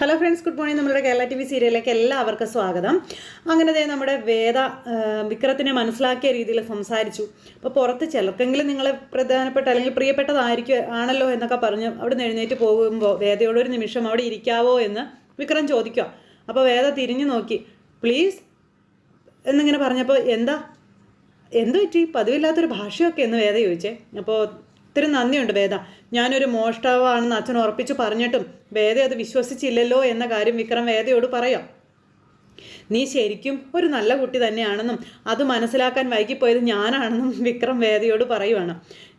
Hello friends good morning നമ്മുടെ Kerala T V സീരിയലിലേക്ക് എല്ലാവർക്കും സ്വാഗതം. അങ്ങനെ തന്നെ നമ്മുടെ വേദ വിക്രത്തിനെ മനസ്സിലാക്കിയ രീതിയിൽ സംസാരിച്ചു. അപ്പോൾ പുറത്ത് ചിലർക്കെങ്കിലും നിങ്ങളെ പ്രധാനപ്പെട്ട അല്ലെങ്കിൽ പ്രിയപ്പെട്ടതായിരിക്കും ആണല്ലോ എന്നൊക്കെ പറഞ്ഞ് അവിടെ എഴുന്നേറ്റ് പോകുമ്പോൾ വേദയോട് ഒരു നിമിഷം അവിടെ ഇരിക്കാവോ എന്ന് വിക്രം ചോദിക്കുക. അപ്പോൾ വേദ തിരിഞ്ഞു നോക്കി. പ്ലീസ് എന്നിങ്ങനെ പറഞ്ഞപ്പോൾ എന്താ? എന്തു പറ്റി പതിവില്ലാത്തൊരു ഭാഷയൊക്കെ? എന്ന് വേദ ചോദിച്ചേ. അപ്പോൾ ഒത്തിരി നന്ദിയുണ്ട് വേദ. ഞാനൊരു മോഷ്ടാവാണെന്ന് അച്ഛൻ ഉറപ്പിച്ചു പറഞ്ഞിട്ടും വേദ അത് വിശ്വസിച്ചില്ലല്ലോ എന്ന കാര്യം വിക്രം വേദയോട് പറയാം. നീ ശരിക്കും ഒരു നല്ല കുട്ടി തന്നെയാണെന്നും അത് മനസ്സിലാക്കാൻ വൈകിപ്പോയത് ഞാനാണെന്നും വിക്രം വേദയോട് പറയുവാണ്.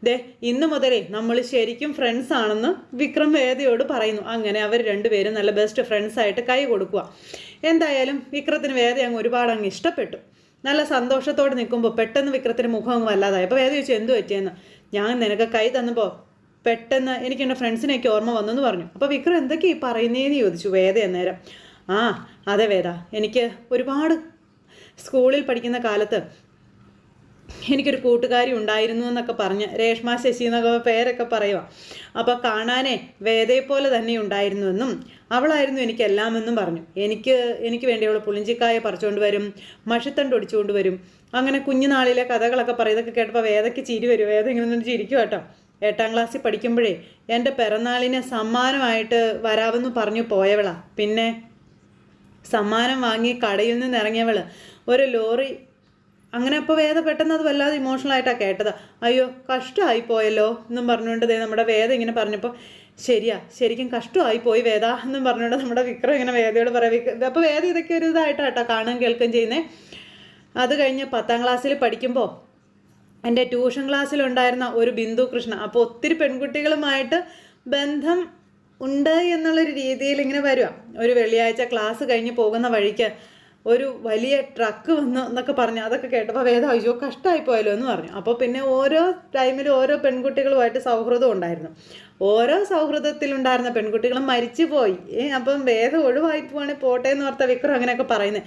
ദേ ഇന്ന് മുതലേ നമ്മൾ ശരിക്കും ഫ്രണ്ട്സ് ആണെന്ന് വിക്രം വേദയോട് പറയുന്നു. അങ്ങനെ അവർ രണ്ടുപേരും നല്ല ബെസ്റ്റ് ഫ്രണ്ട്സ് ആയിട്ട് കൈ കൊടുക്കുക എന്തായാലും വിക്രത്തിന് വേദ അങ്ങ് ഒരുപാട് അങ്ങ് ഇഷ്ടപ്പെട്ടു. നല്ല സന്തോഷത്തോടെ നിൽക്കുമ്പോൾ പെട്ടെന്ന് വിക്രത്തിന് മുഖം അങ്ങ് വല്ലാതായി. അപ്പോൾ വേദ ചോദിച്ചു എന്ത് പറ്റിയെന്ന്? ഞാൻ നിനക്ക് കൈ തന്നപ്പോൾ പെട്ടെന്ന് എനിക്ക് എന്റെ ഫ്രണ്ട്സിനെയൊക്കെ ഓർമ്മ വന്നെന്ന് പറഞ്ഞു. അപ്പോൾ വിക്രം എന്തൊക്കെയാ ഈ പറയുന്നതെന്ന് ചോദിച്ചു വേദ അന്നേരം. ആ അതെ വേദ എനിക്ക് ഒരുപാട് സ്കൂളിൽ പഠിക്കുന്ന കാലത്ത് എനിക്കൊരു കൂട്ടുകാരി ഉണ്ടായിരുന്നു എന്നൊക്കെ പറഞ്ഞ് രേഷ്മ ശശി എന്നൊക്കെ പേരൊക്കെ പറയുക അപ്പോൾ കാണാനേ വേദയെ പോലെ തന്നെ ഉണ്ടായിരുന്നുവെന്നും അവളായിരുന്നു എനിക്കെല്ലാമെന്നും പറഞ്ഞു. എനിക്ക് എനിക്ക് വേണ്ടി അവൾ പുളിഞ്ചിക്കായ പറിച്ചുകൊണ്ട് വരും മഷിത്തണ്ട് ഒടിച്ചുകൊണ്ട് വരും. അങ്ങനെ കുഞ്ഞുനാളിലെ കഥകളൊക്കെ പറയുന്നതൊക്കെ കേട്ടപ്പോൾ വേദയ്ക്ക് ചിരി വരും. വേദ ഇങ്ങനെ നിന്ന് ചിരിക്കും കേട്ടോ. എട്ടാം ക്ലാസ്സിൽ പഠിക്കുമ്പോഴേ എന്റെ പിറന്നാളിന് സമ്മാനമായിട്ട് വരാമെന്ന് പറഞ്ഞു പോയവളാ. പിന്നെ സമ്മാനം വാങ്ങി കടയിൽ നിന്ന് ഇറങ്ങിയവൾ ഒരു ലോറി അങ്ങനെ അപ്പോൾ വേദ പെട്ടെന്ന് അത് വല്ലാതെ ഇമോഷണൽ ആയിട്ടാണ് കേട്ടത്. അയ്യോ കഷ്ടമായി പോയല്ലോ എന്നും പറഞ്ഞുകൊണ്ട് ദേ നമ്മുടെ വേദ ഇങ്ങനെ പറഞ്ഞപ്പോൾ ശരിയാ ശരിക്കും കഷ്ടമായി പോയി വേദ എന്നും പറഞ്ഞുകൊണ്ട് നമ്മുടെ വിക്രം ഇങ്ങനെ വേദയോട് പറയാം അപ്പോൾ വേദ ഇതൊക്കെ ഒരു ഇതായിട്ടാട്ടോ കാണുകയും കേൾക്കുകയും ചെയ്യുന്നത് അത് കഴിഞ്ഞ് പത്താം ക്ലാസ്സിൽ പഠിക്കുമ്പോൾ എന്റെ ട്യൂഷൻ ക്ലാസ്സിലുണ്ടായിരുന്ന ഒരു ബിന്ദു കൃഷ്ണ അപ്പോൾ ഒത്തിരി പെൺകുട്ടികളുമായിട്ട് ബന്ധം ഉണ്ട് എന്നുള്ളൊരു രീതിയിൽ ഇങ്ങനെ വരിക ഒരു വെള്ളിയാഴ്ച ക്ലാസ് കഴിഞ്ഞ് പോകുന്ന വഴിക്ക് ഒരു വലിയ ട്രക്ക് വന്നു എന്നൊക്കെ പറഞ്ഞു. അതൊക്കെ കേട്ടപ്പോൾ വേദം അയ്യോ കഷ്ടമായി പോയല്ലോ എന്ന് പറഞ്ഞു. അപ്പോൾ പിന്നെ ഓരോ ടൈമിലും ഓരോ പെൺകുട്ടികളുമായിട്ട് സൗഹൃദം ഉണ്ടായിരുന്നു. ഓരോ സൗഹൃദത്തിലുണ്ടായിരുന്ന പെൺകുട്ടികളും മരിച്ചു പോയി ഏ അപ്പം വേദം ഒഴിവായി പോവാണെങ്കിൽ പോട്ടെ എന്ന് ഓർത്ത വിക്രം അങ്ങനെയൊക്കെ പറയുന്നത്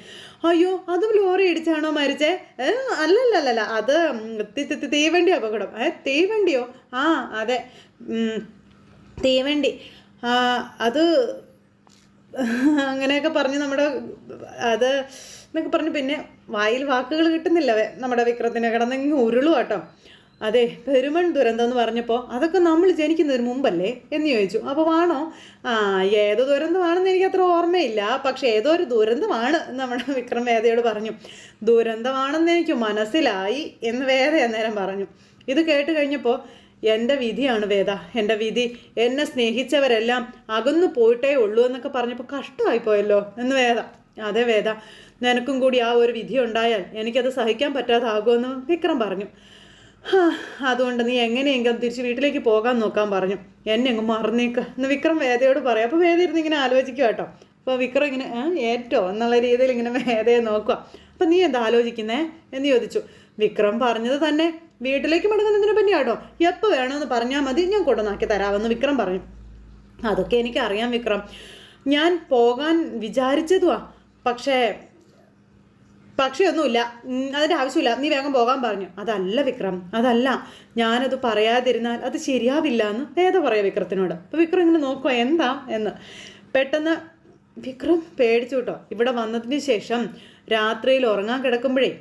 അയ്യോ അതും ലോറി ഇടിച്ചാണോ മരിച്ചേ? അല്ലല്ലല്ല അത് തീവണ്ടി അപകടം. ഏ തീവണ്ടിയോ? ആ അതെ. തീവണ്ടി. അത് അങ്ങനെയൊക്കെ പറഞ്ഞ് നമ്മുടെ അത് എന്നൊക്കെ പറഞ്ഞ് പിന്നെ വായിൽ വാക്കുകൾ കിട്ടുന്നില്ല നമ്മുടെ വിക്രത്തിനെ കിടന്നെങ്കിൽ ഉരുളു കേട്ടോ അതെ പെരുമൺ ദുരന്തം എന്ന് പറഞ്ഞപ്പോൾ അതൊക്കെ നമ്മൾ ജനിക്കുന്നതിന് മുമ്പല്ലേ എന്ന് ചോദിച്ചു. അപ്പോൾ ആണോ? ആ ഏത് ദുരന്തമാണെന്ന് എനിക്ക് അത്ര ഓർമ്മയില്ല. പക്ഷേ ഏതോ ഒരു ദുരന്തമാണ് നമ്മുടെ വിക്രം വേദയോട് പറഞ്ഞു. ദുരന്തമാണെന്ന് എനിക്ക് മനസ്സിലായി എന്ന് വേദ അന്നേരം പറഞ്ഞു. ഇത് കേട്ട് കഴിഞ്ഞപ്പോൾ എന്റെ വിധിയാണ് വേദ. എന്റെ വിധി എന്നെ സ്നേഹിച്ചവരെല്ലാം അകന്നു പോയിട്ടേ ഉള്ളൂ എന്നൊക്കെ പറഞ്ഞപ്പോൾ കഷ്ടമായി പോയല്ലോ എന്ന് വേദ. അതെ വേദ നിനക്കും കൂടി ആ ഒരു വിധി ഉണ്ടായാൽ എനിക്കത് സഹിക്കാൻ പറ്റാതാകുമെന്ന് വിക്രം പറഞ്ഞു. അതുകൊണ്ട് നീ എങ്ങനെയെങ്കിലും തിരിച്ച് വീട്ടിലേക്ക് പോകാൻ നോക്കാൻ പറഞ്ഞു. എന്നെ അങ്ങ് മറന്നേക്ക് എന്ന് വിക്രം വേദയോട് പറയാം. അപ്പോൾ വേദ ഇരുന്ന് ഇങ്ങനെ ആലോചിക്കുക കേട്ടോ. അപ്പോൾ വിക്രം ഇങ്ങനെ "ആ, ഏറ്റോ എന്നുള്ള രീതിയിൽ ഇങ്ങനെ വേദയെ നോക്കുക അപ്പം നീ എന്താ ആലോചിക്കുന്നേ എന്ന് ചോദിച്ചു. വിക്രം പറഞ്ഞത് തന്നെ വീട്ടിലേക്ക് മടങ്ങുന്നതിനെ പറ്റിയാട്ടോ എപ്പോൾ വേണമെന്ന് പറഞ്ഞാൽ മതി ഞാൻ കൊണ്ടുവന്നാക്കി തരാമെന്ന് വിക്രം പറഞ്ഞു. അതൊക്കെ എനിക്കറിയാം വിക്രം. ഞാൻ പോകാൻ വിചാരിച്ചതുവാ. പക്ഷേ പക്ഷേ ഒന്നുമില്ല അതിന്റെ ആവശ്യമില്ല. നീ വേഗം പോകാൻ പറഞ്ഞു. അതല്ല വിക്രം അതല്ല. ഞാനത് പറയാതിരുന്നാൽ അത് ശരിയാവില്ല എന്ന് വേദ പറയാം വിക്രത്തിനോട്? അപ്പോൾ വിക്രം ഇങ്ങനെ നോക്കുക എന്താ എന്ന്. പെട്ടെന്ന് വിക്രം പേടിച്ചു കേട്ടോ. ഇവിടെ വന്നതിന് ശേഷം രാത്രിയിൽ ഉറങ്ങാൻ കിടക്കുമ്പോഴേ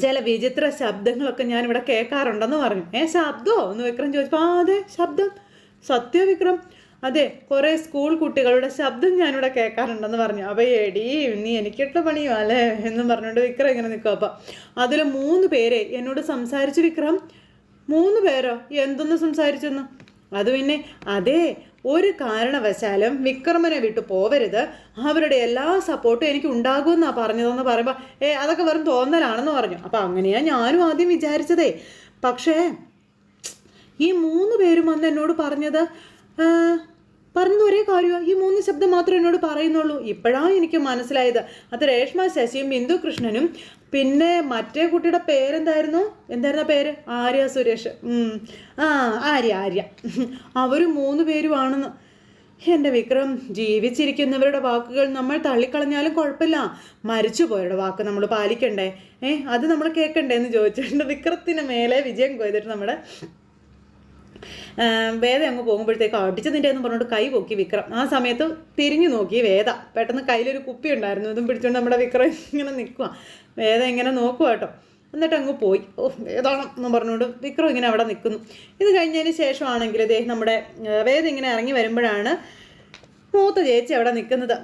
ചില വിചിത്ര ശബ്ദങ്ങളൊക്കെ ഞാൻ ഇവിടെ കേൾക്കാറുണ്ടെന്ന് പറഞ്ഞു. ഏ ശബ്ദമോ എന്ന് വിക്രം ചോദിച്ചപ്പോൾ ആ അതെ ശബ്ദം. സത്യ വിക്രം? അതെ കുറേ സ്കൂൾ കുട്ടികളുടെ ശബ്ദം ഞാനിവിടെ കേൾക്കാറുണ്ടെന്ന് പറഞ്ഞു. അപ്പോൾ എടി നീ എനിക്കിട്ട പണിയോ അല്ലേ? എന്ന് പറഞ്ഞുകൊണ്ട് വിക്രം ഇങ്ങനെ നിൽക്കും അപ്പം അതിൽ മൂന്ന് പേരെ എന്നോട് സംസാരിച്ചു. വിക്രം മൂന്ന് പേരോ? എന്തൊന്ന് സംസാരിച്ചെന്ന്? അത് പിന്നെ അതെ ഒരു കാരണവശാലും വിക്രമനെ വിട്ടു പോവരുത്. അവരുടെ എല്ലാ സപ്പോർട്ടും എനിക്ക് ഉണ്ടാകുമെന്നാണ് പറഞ്ഞതെന്ന് പറയുമ്പോൾ ഏ അതൊക്കെ വെറും തോന്നലാണെന്ന് പറഞ്ഞു. അപ്പം അങ്ങനെയാണ് ഞാനും ആദ്യം വിചാരിച്ചതേ. പക്ഷേ ഈ മൂന്ന് പേരും വന്ന് എന്നോട് പറഞ്ഞത് ഒരേ കാര്യമാണ് ഈ മൂന്ന് ശബ്ദം മാത്രമേ എന്നോട് പറയുന്നുള്ളൂ. ഇപ്പോഴാണ് എനിക്ക് മനസ്സിലായത്. അത് രേഷ്മ ശശിയും ബിന്ദു കൃഷ്ണനും. പിന്നെ മറ്റേ കുട്ടിയുടെ പേരെന്തായിരുന്നു? എന്തായിരുന്നു പേര്? ആര്യ സുരേഷ്. ആ ആര്യ ആര്യ. അവർ മൂന്ന് പേരുമാണെന്ന് എന്റെ വിക്രം ജീവിച്ചിരിക്കുന്നവരുടെ വാക്കുകൾ നമ്മൾ തള്ളിക്കളഞ്ഞാലും കുഴപ്പമില്ല. മരിച്ചുപോയവരുടെ വാക്ക് നമ്മൾ പാലിക്കണ്ടേ? ഏ അത് നമ്മൾ കേൾക്കണ്ടേ എന്ന് ചോദിച്ചിട്ടുണ്ട്. വിക്രത്തിന് മേലെ വിജയം കൊയ്തിട്ട് നമ്മുടെ വേദ അങ്ങ് പോകുമ്പോഴത്തേക്ക് അടിച്ചു നിന്റെ എന്ന് പറഞ്ഞുകൊണ്ട് കൈ പൊക്കി വിക്രം. ആ സമയത്ത് തിരിഞ്ഞു നോക്കി വേദ. പെട്ടെന്ന് കയ്യിലൊരു കുപ്പി ഉണ്ടായിരുന്നു. ഇതും പിടിച്ചുകൊണ്ട് നമ്മുടെ വിക്രം ഇങ്ങനെ നിൽക്കുക വേദ ഇങ്ങനെ നോക്കുക കേട്ടോ. എന്നിട്ട് അങ്ങ് പോയി. ഓ ഏതാണ് എന്ന് പറഞ്ഞുകൊണ്ട് വിക്രം ഇങ്ങനെ അവിടെ നിൽക്കുന്നു ഇത് കഴിഞ്ഞതിന് ശേഷമാണെങ്കിൽ ദേ നമ്മുടെ വേദ ഇങ്ങനെ ഇറങ്ങി വരുമ്പോഴാണ് മൂത്ത ചേച്ചി അവിടെ നിൽക്കുന്നത്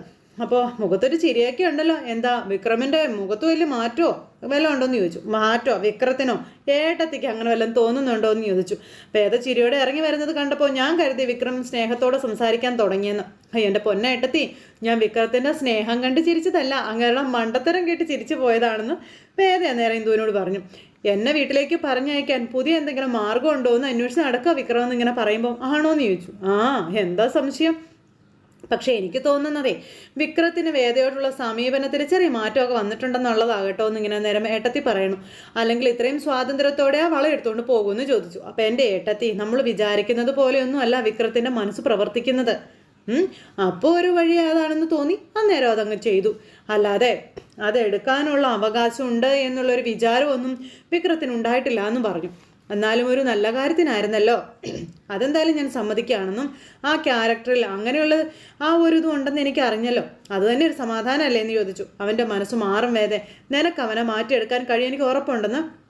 അപ്പോൾ മുഖത്തൊരു ചിരിയൊക്കെ ഉണ്ടല്ലോ. എന്താ വിക്രമിന്റെ മുഖത്ത് വലിയ മാറ്റമോ വല്ലതും ഉണ്ടോയെന്ന് ചോദിച്ചു. മാറ്റോ? വിക്രത്തിനോ? ഏട്ടത്തിക്ക് അങ്ങനെ വല്ലതും തോന്നുന്നുണ്ടോ എന്ന് ചോദിച്ചു. അപ്പോൾ ഏതോ ചിരിയോടെ ഇറങ്ങി വരുന്നത് കണ്ടപ്പോൾ ഞാൻ കരുതി വിക്രം സ്നേഹത്തോടെ സംസാരിക്കാൻ തുടങ്ങിയെന്ന്. എന്റെ പൊന്നേട്ടത്തി ഞാൻ വിക്രത്തിന്റെ സ്നേഹം കണ്ട് ചിരിച്ചതല്ല അങ്ങനെ മണ്ടത്തരം കേട്ട് ചിരിച്ചു പോയതാണെന്ന് വേദ നേരം ഇന്ദുവിനോട് പറഞ്ഞു. എന്നെ വീട്ടിലേക്ക് പറഞ്ഞയക്കാൻ പുതിയ എന്തെങ്കിലും മാർഗം ഉണ്ടോ എന്ന് അന്വേഷിച്ച് നടക്കുക വിക്രം എന്ന് ഇങ്ങനെ പറയുമ്പോൾ ആണോ എന്ന് ചോദിച്ചു. ആ എന്താ സംശയം? പക്ഷേ എനിക്ക് തോന്നുന്നതേ വിക്രത്തിന് വേദയോടുള്ള സമീപനത്തിൽ ചെറിയ മാറ്റമൊക്കെ വന്നിട്ടുണ്ടെന്നുള്ളതാകട്ടോ എന്ന് ഇങ്ങനെ നേരം ഏട്ടത്തി പറയണു. അല്ലെങ്കിൽ ഇത്രയും സ്വാതന്ത്ര്യത്തോടെ ആ വള എടുത്തുകൊണ്ട് പോകുമെന്ന് ചോദിച്ചു. അപ്പം എന്റെ ഏട്ടത്തി നമ്മൾ വിചാരിക്കുന്നത് പോലെയൊന്നും അല്ല വിക്രത്തിന്റെ മനസ്സ് പ്രവർത്തിക്കുന്നത്. അപ്പോൾ ഒരു വഴി അതാണെന്ന് തോന്നി അന്നേരം അതങ്ങ് ചെയ്തു. അല്ലാതെ അതെടുക്കാനുള്ള അവകാശമുണ്ട് എന്നുള്ളൊരു വിചാരമൊന്നും വിക്രത്തിന് ഉണ്ടായിട്ടില്ല എന്ന് പറഞ്ഞു. എന്നാലും ഒരു നല്ല കാര്യത്തിനായിരുന്നല്ലോ. അതെന്തായാലും ഞാൻ സമ്മതിക്കുകയാണെന്നും ആ ക്യാരക്ടറിൽ അങ്ങനെയുള്ള ആ ഒരു ഇതും ഉണ്ടെന്ന് എനിക്ക് അറിഞ്ഞല്ലോ അത് തന്നെ ഒരു സമാധാനമല്ലേ എന്ന് ചോദിച്ചു. അവന്റെ മനസ്സ് മാറും വേദേ. നിനക്ക് അവനെ മാറ്റിയെടുക്കാൻ കഴിയും? എനിക്ക് ഉറപ്പുണ്ടെന്ന്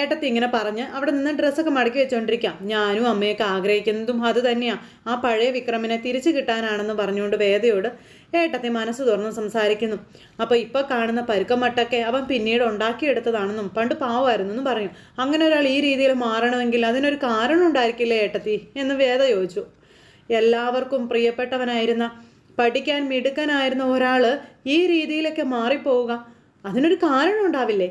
ഏട്ടത്തി ഇങ്ങനെ പറഞ്ഞ് അവിടെ നിന്ന് ഡ്രസ്സൊക്കെ മടക്കി വെച്ചോണ്ടിരിക്കാം. ഞാനും അമ്മയൊക്കെ ആഗ്രഹിക്കുന്നതും അത് തന്നെയാണ് ആ പഴയ വിക്രമിനെ തിരിച്ചു കിട്ടാനാണെന്ന് പറഞ്ഞുകൊണ്ട് വേദയോട് ഏട്ടത്തി മനസ്സ് തുറന്ന് സംസാരിക്കുന്നു. അപ്പോൾ ഇപ്പോൾ കാണുന്ന പരുക്കമട്ടൊക്കെ അവൻ പിന്നീട് ഉണ്ടാക്കിയെടുത്തതാണെന്നും പണ്ട് പാവമായിരുന്നെന്നും പറഞ്ഞു. അങ്ങനെ ഒരാൾ ഈ രീതിയിൽ മാറണമെങ്കിൽ അതിനൊരു കാരണം ഉണ്ടായിരിക്കില്ലേ ഏട്ടത്തി? എന്ന് വേദ ചോദിച്ചു. എല്ലാവർക്കും പ്രിയപ്പെട്ടവനായിരുന്ന പഠിക്കാൻ മിടുക്കനായിരുന്ന ഒരാൾ ഈ രീതിയിലൊക്കെ മാറിപ്പോവുക. അതിനൊരു കാരണം ഉണ്ടാവില്ലേ?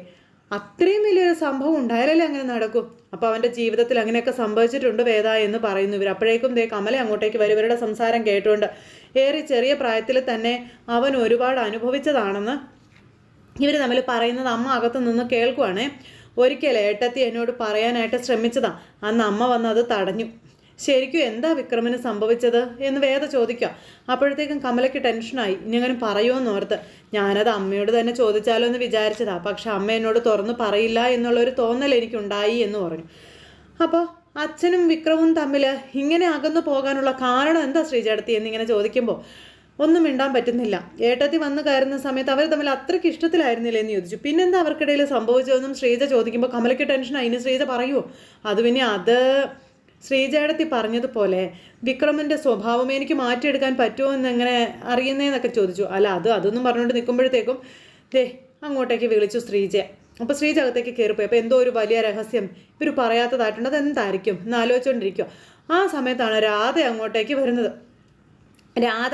അത്രയും വലിയൊരു സംഭവം ഉണ്ടായാലല്ലേ അങ്ങനെ നടക്കും? അപ്പോൾ അവന്റെ ജീവിതത്തിൽ അങ്ങനെയൊക്കെ സംഭവിച്ചിട്ടുണ്ട് വേദ എന്ന് പറയുന്നു ഇവർ അപ്പോഴേക്കും ദേ കമല അങ്ങോട്ടേക്ക് വരും. ഇവരുടെ സംസാരം കേട്ടുകൊണ്ട് ഏറെ ചെറിയ പ്രായത്തിൽ തന്നെ അവൻ ഒരുപാട് അനുഭവിച്ചതാണെന്ന് ഇവർ തമ്മിൽ പറയുന്നത് അമ്മ അകത്ത് നിന്ന് കേൾക്കുവാണേ. ഒരിക്കലേ ഏട്ടത്തി എന്നോട് പറയാനായിട്ട് ശ്രമിച്ചതാണ് അന്ന് അമ്മ വന്ന് അത് തടഞ്ഞു. ശരിക്കും എന്താ വിക്രമിന് സംഭവിച്ചത് എന്ന് വേദ ചോദിക്കുക അപ്പോഴത്തേക്കും കമലയ്ക്ക് ടെൻഷനായി. ഇനി അങ്ങനെ പറയുമെന്ന് ഓർത്ത്. ഞാനത് അമ്മയോട് തന്നെ ചോദിച്ചാലോ എന്ന് വിചാരിച്ചതാ. പക്ഷെ അമ്മ എന്നോട് തുറന്ന് പറയില്ല എന്നുള്ളൊരു തോന്നൽ എനിക്കുണ്ടായി എന്ന് പറഞ്ഞു. അപ്പോൾ അച്ഛനും വിക്രമും തമ്മിൽ ഇങ്ങനെ അകന്നു പോകാനുള്ള കാരണം എന്താ ശ്രീചേടത്തി എന്നിങ്ങനെ ചോദിക്കുമ്പോൾ ഒന്നും മിണ്ടാൻ പറ്റുന്നില്ല. ഏട്ടത്തി വന്ന് കയറുന്ന സമയത്ത് അവർ തമ്മിൽ അത്രയ്ക്ക് ഇഷ്ടത്തിലായിരുന്നില്ല എന്ന് ചോദിച്ചു. പിന്നെന്താ അവർക്കിടയിൽ സംഭവിച്ചതെന്നും ശ്രീജ ചോദിക്കുമ്പോൾ കമലയ്ക്ക് ടെൻഷൻ അതിന് ശ്രീജ പറയുമോ അത് പിന്നെ അത് ശ്രീജേടത്തി പറഞ്ഞതുപോലെ വിക്രമന്റെ സ്വഭാവം എനിക്ക് മാറ്റിയെടുക്കാൻ പറ്റുമോ എന്നെങ്ങനെ അറിയുന്നതെന്നൊക്കെ ചോദിച്ചു. അല്ല അത് അതൊന്നും പറഞ്ഞുകൊണ്ട് നിൽക്കുമ്പോഴത്തേക്കും ദേ അങ്ങോട്ടേക്ക് വിളിച്ചു ശ്രീജ. അപ്പോൾ ശ്രീജ അകത്തേക്ക് കയറിപ്പോയി. അപ്പോൾ എന്തോ ഒരു വലിയ രഹസ്യം. ഇവർ പറയാത്തതായിട്ടുണ്ട്. അതെന്തായിരിക്കും? എന്ന് ആലോചിച്ചുകൊണ്ടിരിക്കുക ആ സമയത്താണ് രാധ അങ്ങോട്ടേക്ക് വരുന്നത്. രാധ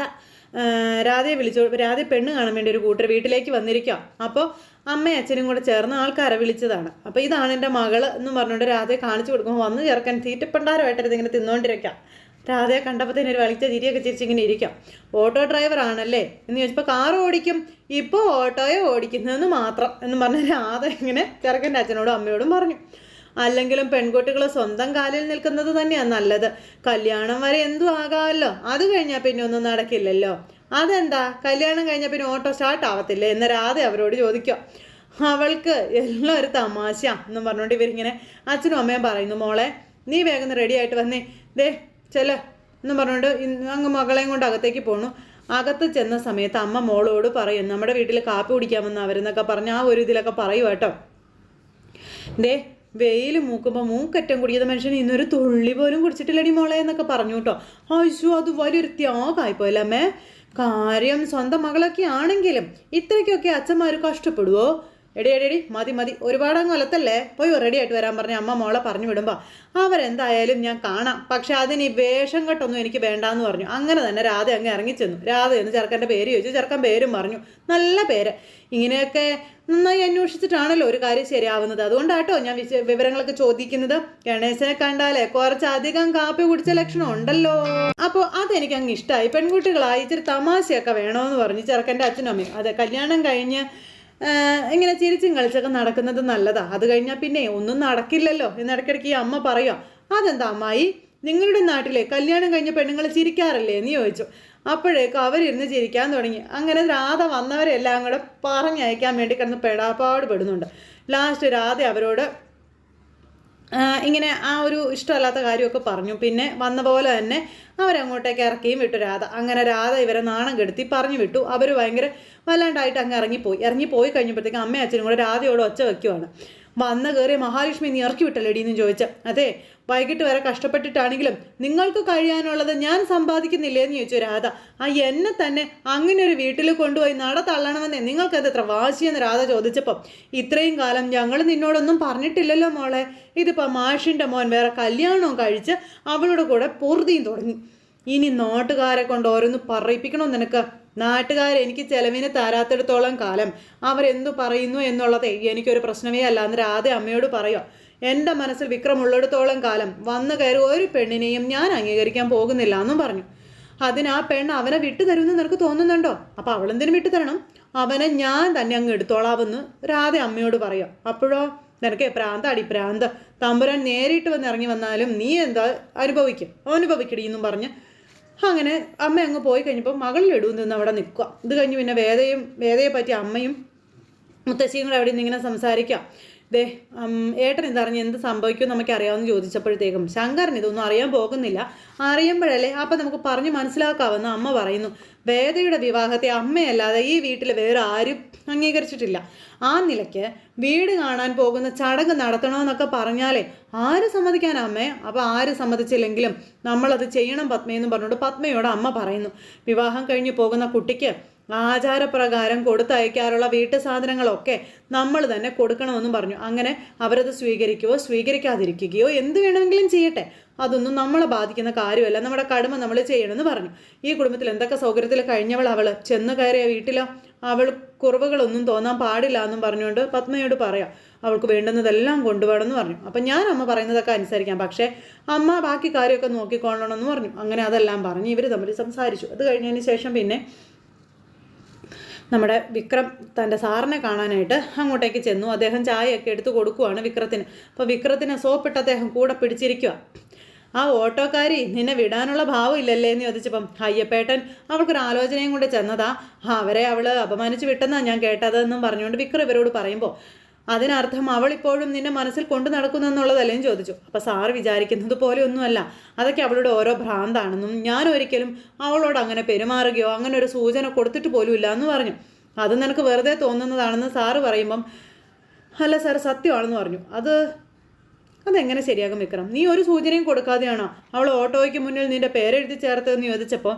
രാധയെ വിളിച്ചു രാധയെ പെണ്ണ് കാണാൻ വേണ്ടി ഒരു കൂട്ടർ വീട്ടിലേക്ക് വന്നിരിക്കുക അപ്പോൾ അമ്മയും അച്ഛനും കൂടെ ചേർന്ന് ആൾക്കാരെ വിളിച്ചതാണ്. അപ്പോൾ ഇതാണ് എന്റെ മകൾ എന്ന് പറഞ്ഞുകൊണ്ട് രാധയെ കാണിച്ചു കൊടുക്കുമ്പോൾ വന്ന് ചേർക്കാൻ തീറ്റപ്പണ്ടാരമായിട്ടത് ഇങ്ങനെ തിന്നുകൊണ്ടിരിക്കാം രാധയെ കണ്ടപ്പോൾ തന്നെ ഒരു വലിച്ച ചിരിയൊക്കെ ചിരിച്ചിങ്ങനെ ഇരിക്കാം. ഓട്ടോ ഡ്രൈവർ ആണല്ലേ എന്ന് ചോദിച്ചപ്പോൾ കാർ ഓടിക്കും. ഇപ്പോൾ ഓട്ടോയെ ഓടിക്കുന്നതെന്ന് മാത്രം എന്ന് പറഞ്ഞ രാധ ഇങ്ങനെ ചെറുക്കന്റെ അച്ഛനോടും അമ്മയോടും പറഞ്ഞു. അല്ലെങ്കിലും പെൺകുട്ടികൾ സ്വന്തം കാലിൽ നിൽക്കുന്നത് തന്നെയാണ് നല്ലത്. കല്യാണം വരെ എന്തും ആകാമല്ലോ. അത് കഴിഞ്ഞാൽ പിന്നെ ഒന്നും നടക്കില്ലല്ലോ. അതെന്താ? കല്യാണം കഴിഞ്ഞാൽ പിന്നെ ഓട്ടോ സ്റ്റാർട്ട് ആവത്തില്ലേ? എന്ന രാധ അവരോട് ചോദിക്കുക. അവൾക്ക് എല്ലാം ഒരു തമാശ എന്നും പറഞ്ഞുകൊണ്ട് ഇവരിങ്ങനെ അച്ഛനും അമ്മയും പറയുന്നു മോളെ നീ വേഗം റെഡി ആയിട്ട് വന്നേ. ദേ ചെല എന്നും പറഞ്ഞുകൊണ്ട് അങ്ങ് മകളെയും കൊണ്ട് അകത്തേക്ക് പോണു. അകത്ത് ചെന്ന സമയത്ത് അമ്മ മോളോട് പറയും നമ്മുടെ വീട്ടിൽ കാപ്പി കുടിക്കാമെന്ന് അവരെന്നൊക്കെ പറഞ്ഞ് ആ ഒരു ഇതിലൊക്കെ പറയും കേട്ടോ. ദേ വെയിൽ മൂക്കുമ്പോൾ മൂക്കറ്റം കുടിക്കുന്ന മനുഷ്യൻ ഇന്നൊരു തുള്ളി പോലും കുടിച്ചിട്ടില്ലടി മോളെ എന്നൊക്കെ പറഞ്ഞു കേട്ടോ. അയ്യോ അത് വലിയൊരു ത്യാഗമായിപ്പോയല്ലേ കാര്യം സ്വന്തം മകളൊക്കെ ആണെങ്കിലും ഇത്രയ്ക്കൊക്കെ അച്ഛന്മാർ കഷ്ടപ്പെടുവോ? എടി എടി മതി മതി. ഒരുപാടങ്ങ് ഒലത്തല്ലേ? പോയി റെഡി ആയിട്ട് വരാൻ പറഞ്ഞ അമ്മ മോളെ പറഞ്ഞു വിടുമ്പോൾ അവരെന്തായാലും ഞാൻ കാണാം. പക്ഷെ അതിന് ഈ വേഷം കെട്ടൊന്നും എനിക്ക് വേണ്ടാന്ന് പറഞ്ഞു. അങ്ങനെ തന്നെ രാധ അങ്ങ് ഇറങ്ങിച്ചെന്നു. രാധ എന്ന് ചെറുക്കന്റെ പേര് ചോദിച്ചു. ചെറുക്കൻ പേരും പറഞ്ഞു. നല്ല പേര്. ഇങ്ങനെയൊക്കെ നന്നായി അന്വേഷിച്ചിട്ടാണല്ലോ ഒരു കാര്യം ശരിയാവുന്നത്. അതുകൊണ്ടാട്ടോ ഞാൻ വിശ വിവരങ്ങളൊക്കെ ചോദിക്കുന്നത്. ഗണേശനെ കണ്ടാലേ കുറച്ചധികം കാപ്പി കുടിച്ച ലക്ഷണം ഉണ്ടല്ലോ. അപ്പോൾ അതെനിക്ക് അങ്ങ് ഇഷ്ടമായി പെൺകുട്ടികളായി ഇച്ചിരി തമാശയൊക്കെ വേണമെന്ന് പറഞ്ഞു ചെറുക്കന്റെ അച്ഛനും അമ്മയും. അതെ കല്യാണം കഴിഞ്ഞ് ഇങ്ങനെ ചിരിച്ചും കളിച്ചൊക്കെ നടക്കുന്നത് നല്ലതാ. അത് കഴിഞ്ഞാൽ പിന്നെ ഒന്നും നടക്കില്ലല്ലോ. എന്നിടയ്ക്കിടയ്ക്ക് ഈ അമ്മ പറയുക അതെന്താ അമ്മായി? നിങ്ങളുടെ നാട്ടിലെ കല്യാണം കഴിഞ്ഞ പെണ്ണുങ്ങൾ ചിരിക്കാറല്ലേ? എന്ന് ചോദിച്ചു. അപ്പോഴേക്കും അവരിരുന്ന് ചിരിക്കാൻ തുടങ്ങി. അങ്ങനെ രാധ വന്നവരെല്ലാം കൂടെ പറഞ്ഞയക്കാൻ വേണ്ടി കിടന്ന് പെടാപ്പാട് പെടുന്നുണ്ട്. ലാസ്റ്റ് രാധ അവരോട് ഇങ്ങനെ ആ ഒരു ഇഷ്ടമല്ലാത്ത കാര്യമൊക്കെ പറഞ്ഞു. പിന്നെ വന്ന പോലെ തന്നെ അവരങ്ങോട്ടേക്ക് ഇറക്കിയും വിട്ടു രാധ. അങ്ങനെ രാധ ഇവരെ നാണം കെടുത്തി പറഞ്ഞു വിട്ടു. അവർ ഭയങ്കര വല്ലാണ്ടായിട്ട് അങ്ങ് ഇറങ്ങിപ്പോയി. ഇറങ്ങിപ്പോയി കഴിഞ്ഞപ്പോഴത്തേക്കും അമ്മയും അച്ഛനും കൂടെ രാധയോട് ഒച്ച വയ്ക്കുവാണ് വന്ന് കയറിയ മഹാലക്ഷ്മി നീ ഇറക്കി വിട്ടല്ലേ എന്ന് ചോദിച്ച. അതെ വൈകിട്ട് വരെ കഷ്ടപ്പെട്ടിട്ടാണെങ്കിലും നിങ്ങൾക്ക് കഴിയാനുള്ളത് ഞാൻ സമ്പാദിക്കുന്നില്ലേ എന്ന് ചോദിച്ചു രാധ. ആ എന്നെ തന്നെ അങ്ങനെ ഒരു വീട്ടിൽ കൊണ്ടുപോയി നട തള്ളണമെന്നേ നിങ്ങൾക്കത് എത്ര വാശിയെന്ന് രാധ ചോദിച്ചപ്പം. ഇത്രയും കാലം ഞങ്ങൾ നിന്നോടൊന്നും പറഞ്ഞിട്ടില്ലല്ലോ മോളെ. ഇതിപ്പോൾ മാഷിന്റെ മോൻ വേറെ കല്യാണവും കഴിച്ച് അവളുടെ കൂടെ പൂർത്തിയും തുടങ്ങി. ഇനി നാട്ടുകാരെ കൊണ്ട് ഓരോന്ന് പറയിപ്പിക്കണോ നിനക്ക്? നാട്ടുകാർ എനിക്ക് ചെലവിന് തരാത്തിടത്തോളം കാലം. അവരെന്തു പറയുന്നു എന്നുള്ളത് എനിക്കൊരു പ്രശ്നമേ അല്ല. എന്ന് രാധ അമ്മയോട് പറയുക എന്റെ മനസ്സിൽ വിക്രമുള്ളിടത്തോളം കാലം വന്നു കയറി ഒരു പെണ്ണിനെയും ഞാൻ അംഗീകരിക്കാൻ പോകുന്നില്ല എന്നും പറഞ്ഞു. അതിന് ആ പെണ്ണ് അവനെ വിട്ടു തരുമെന്ന് നിനക്ക് തോന്നുന്നുണ്ടോ? അപ്പോൾ അവളെന്തിനും വിട്ടു തരണം? അവനെ ഞാൻ തന്നെ അങ്ങ് എടുത്തോളാമെന്ന് രാധ അമ്മയോട് പറയാം അപ്പോഴോ? നിനക്ക് പ്രാന്താടി പ്രാന്ത തമ്പുരാൻ നേരിട്ട് വന്ന് ഇറങ്ങി വന്നാലും നീ എന്താ അനുഭവിക്കും? അനുഭവിക്കടി എന്നും പറഞ്ഞ് അങ്ങനെ അമ്മ അങ്ങ് പോയി കഴിഞ്ഞപ്പോൾ മകൾ ലഡു നിന്ന് അവിടെ നിൽക്കുക. ഇത് കഴിഞ്ഞ് പിന്നെ വേദയും വേദയെ പറ്റി അമ്മയും മുത്തശ്ശിയും കൂടെ അവിടെ നിന്ന് ഇങ്ങനെ സംസാരിക്കാം. ദേ ഏട്ടൻ ഇതറിഞ്ഞ് എന്ത് സംഭവിക്കും നമുക്ക് അറിയാമെന്ന് ചോദിച്ചപ്പോഴത്തേക്കും ശങ്കരൻ ഇതൊന്നും അറിയാൻ പോകുന്നില്ല. അറിയുമ്പോഴല്ലേ അപ്പം നമുക്ക് പറഞ്ഞ് മനസ്സിലാക്കാമെന്ന് അമ്മ പറയുന്നു വേദയുടെ വിവാഹത്തെ അമ്മയല്ലാതെ ഈ വീട്ടിൽ വേറെ ആരും അംഗീകരിച്ചിട്ടില്ല. ആ നിലയ്ക്ക് വീട് കാണാൻ പോകുന്ന ചടങ്ങ് നടത്തണമെന്നൊക്കെ പറഞ്ഞാലേ ആര് സമ്മതിക്കാൻ അമ്മേ? അപ്പോൾ ആര് സമ്മതിച്ചില്ലെങ്കിലും നമ്മളത് ചെയ്യണം പത്മയെന്ന് പറഞ്ഞുകൊണ്ട് പത്മയോട് അമ്മ പറയുന്നു വിവാഹം കഴിഞ്ഞ് പോകുന്ന കുട്ടിക്ക് ആചാരപ്രകാരം കൊടുത്തയക്കാറുള്ള വീട്ടു സാധനങ്ങളൊക്കെ നമ്മൾ തന്നെ കൊടുക്കണമെന്നും പറഞ്ഞു. അങ്ങനെ അവരത് സ്വീകരിക്കുകയോ സ്വീകരിക്കാതിരിക്കുകയോ എന്ത് വേണമെങ്കിലും ചെയ്യട്ടെ. അതൊന്നും നമ്മളെ ബാധിക്കുന്ന കാര്യമല്ല. നമ്മുടെ കടമ നമ്മൾ ചെയ്യണമെന്ന് പറഞ്ഞു. ഈ കുടുംബത്തിൽ എന്തൊക്കെ സൗകര്യത്തിൽ കഴിഞ്ഞവൾ അവൾ ചെന്ന് കയറിയ വീട്ടിലോ? അവൾ കുറവുകളൊന്നും തോന്നാൻ പാടില്ല എന്നും പറഞ്ഞുകൊണ്ട് പത്മയോട് പറയാം. അവൾക്ക് വേണ്ടുന്നതെല്ലാം കൊണ്ടുപോകണമെന്ന് പറഞ്ഞു. അപ്പം ഞാൻ അമ്മ പറയുന്നതൊക്കെ അനുസരിക്കാം. പക്ഷേ അമ്മ ബാക്കി കാര്യമൊക്കെ നോക്കിക്കൊള്ളണമെന്ന് പറഞ്ഞു. അങ്ങനെ അതെല്ലാം പറഞ്ഞ് ഇവർ തമ്മിൽ സംസാരിച്ചു. അത് കഴിഞ്ഞതിന് ശേഷം പിന്നെ നമ്മുടെ വിക്രം തന്റെ സാറിനെ കാണാനായിട്ട് അങ്ങോട്ടേക്ക് ചെന്നു. അദ്ദേഹം ചായയൊക്കെ എടുത്ത് കൊടുക്കുവാണ് വിക്രത്തിന്. അപ്പോൾ വിക്രത്തിനെ സോപ്പിട്ട് അദ്ദേഹം കൂടെ പിടിച്ചിരിക്കുക ആ ഓട്ടോക്കാരി നിന്നെ വിടാനുള്ള ഭാവം ഇല്ലല്ലേ എന്ന് ചോദിച്ചപ്പം അയ്യപ്പേട്ടൻ അവൾക്കൊരു ആലോചനയും കൊണ്ട് ചെന്നതാ അവരെ അവൾ അപമാനിച്ച് വിട്ടെന്നാണ് ഞാൻ കേട്ടതെന്നും പറഞ്ഞുകൊണ്ട് വിക്രം ഇവരോട് പറയുമ്പോൾ അതിനർത്ഥം അവൾ ഇപ്പോഴും നിന്നെ മനസ്സിൽ കൊണ്ടു നടക്കുന്നു എന്നുള്ളതല്ലേ ചോദിച്ചു. അപ്പോൾ സാർ വിചാരിക്കുന്നത് പോലെ ഒന്നുമല്ല. അതൊക്കെ അവളുടെ ഓരോ ഭ്രാന്താണെന്നും ഞാൻ ഒരിക്കലും അവളോട് അങ്ങനെ പെരുമാറുകയോ അങ്ങനെ ഒരു സൂചന കൊടുത്തിട്ട് പോലും ഇല്ല എന്ന് പറഞ്ഞു. അത് നിനക്ക് വെറുതെ തോന്നുന്നതാണെന്ന് സാറ് പറയുമ്പം അല്ല സാർ സത്യമാണെന്ന് പറഞ്ഞു. അത് അതെങ്ങനെ ശരിയാകും വിക്രം? നീ ഒരു സൂചനയും കൊടുക്കാതെയാണോ അവൾ ഓട്ടോയ്ക്ക് മുന്നിൽ നിന്റെ പേരെഴുതി ചേർത്തതെന്ന് ചോദിച്ചപ്പോൾ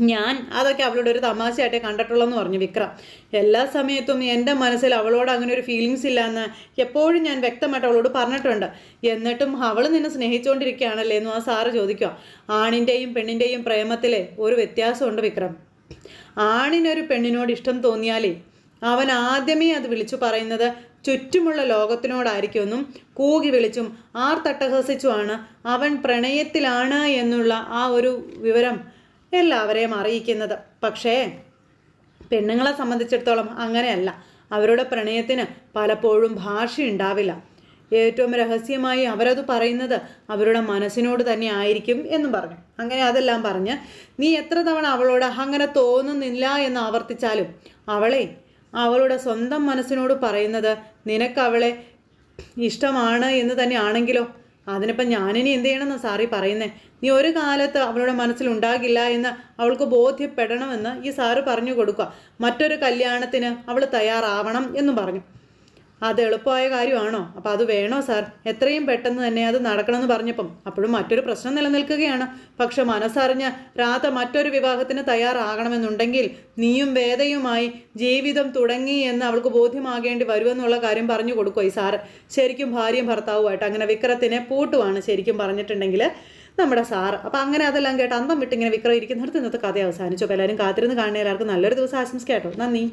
ഞാൻ അതൊക്കെ അവളുടെ ഒരു തമാശയായിട്ടേ കണ്ടിട്ടുള്ളൂ എന്ന് പറഞ്ഞു വിക്രം. എല്ലാ സമയത്തും എന്റെ മനസ്സിൽ അവളോട് അങ്ങനെ ഒരു ഫീലിങ്സ് ഇല്ലയെന്ന് എപ്പോഴും ഞാൻ വ്യക്തമായിട്ട് അവളോട് പറഞ്ഞിട്ടുണ്ട്. എന്നിട്ടും അവൾ നിന്നെ സ്നേഹിച്ചുകൊണ്ടിരിക്കുകയാണല്ലേ എന്ന് ആ സാറ് ചോദിക്കുക. ആണിന്റെയും പെണ്ണിന്റെയും പ്രേമത്തിലെ ഒരു വ്യത്യാസമുണ്ട് വിക്രം. ആണിനൊരു പെണ്ണിനോട് ഇഷ്ടം തോന്നിയാലേ അവൻ ആദ്യമേ അത് വിളിച്ചു പറയുന്നത് ചുറ്റുമുള്ള ലോകത്തിനോടായിരിക്കുമെന്നും കൂകി വിളിച്ചും ആർ ആർത്തട്ടഹസിച്ചുമാണ് അവൻ പ്രണയത്തിലാണ് എന്നുള്ള ആ ഒരു വിവരം എല്ലാവരെയും അറിയിക്കുന്നത്. പക്ഷേ പെണ്ണുങ്ങളെ സംബന്ധിച്ചിടത്തോളം അങ്ങനെയല്ല. അവരുടെ പ്രണയത്തിന് പലപ്പോഴും ഭാഷയുണ്ടാവില്ല. ഏറ്റവും രഹസ്യമായി അവരത് പറയുന്നത് അവരുടെ മനസ്സിനോട് തന്നെ ആയിരിക്കും എന്നും പറഞ്ഞു. അങ്ങനെ അതെല്ലാം പറഞ്ഞ് നീ എത്ര തവണ അവളോട് അങ്ങനെ തോന്നുന്നില്ല എന്ന് ആവർത്തിച്ചാലും അവളെ അവളുടെ സ്വന്തം മനസ്സിനോട് പറയുന്നത് നിനക്കവളെ ഇഷ്ടമാണ് എന്ന് തന്നെ ആണെങ്കിലോ അതിനിപ്പം ഞാനിനി എന്ത് ചെയ്യണമെന്ന് സാറി പറയുന്നത് നീ ഒരു കാലത്ത് അവളുടെ മനസ്സിൽ ഉണ്ടാകില്ല എന്ന് അവൾക്ക് ബോധ്യപ്പെടണമെന്ന് ഈ സാറ് പറഞ്ഞു കൊടുക്കുക. മറ്റൊരു കല്യാണത്തിന് അവൾ തയ്യാറാവണം എന്നും പറഞ്ഞു. അത് എളുപ്പമായ കാര്യമാണോ? അപ്പോൾ അത് വേണോ സാർ? എത്രയും പെട്ടെന്ന് തന്നെ അത് നടക്കണമെന്ന് പറഞ്ഞപ്പം അപ്പോഴും മറ്റൊരു പ്രശ്നം നിലനിൽക്കുകയാണ്. പക്ഷെ മനസ്സറിഞ്ഞ് രാധ മറ്റൊരു വിവാഹത്തിന് തയ്യാറാകണമെന്നുണ്ടെങ്കിൽ നീയും വേദയുമായി ജീവിതം തുടങ്ങി എന്ന് അവൾക്ക് ബോധ്യമാകേണ്ടി വരുമെന്നുള്ള കാര്യം പറഞ്ഞു കൊടുക്കുക ഈ ശരിക്കും ഭാര്യയും ഭർത്താവുമായിട്ട് അങ്ങനെ വിക്രത്തിനെ പൂട്ടുവാണ് ശരിക്കും പറഞ്ഞിട്ടുണ്ടെങ്കിൽ നമ്മുടെ സാർ അപ്പം അങ്ങനെ അതെല്ലാം കേട്ട് അന്തം വിട്ടിങ്ങനെ വിക്രം ഇരിക്കുന്നിടത്ത് ഇന്നത്തെ കഥ അവസാനിച്ചു. അപ്പോൾ എല്ലാവരും കാത്തിരുന്ന് കാണുന്ന എല്ലാവർക്കും നല്ലൊരു ദിവസം ആശംസിക്കാട്ടോ നന്ദി.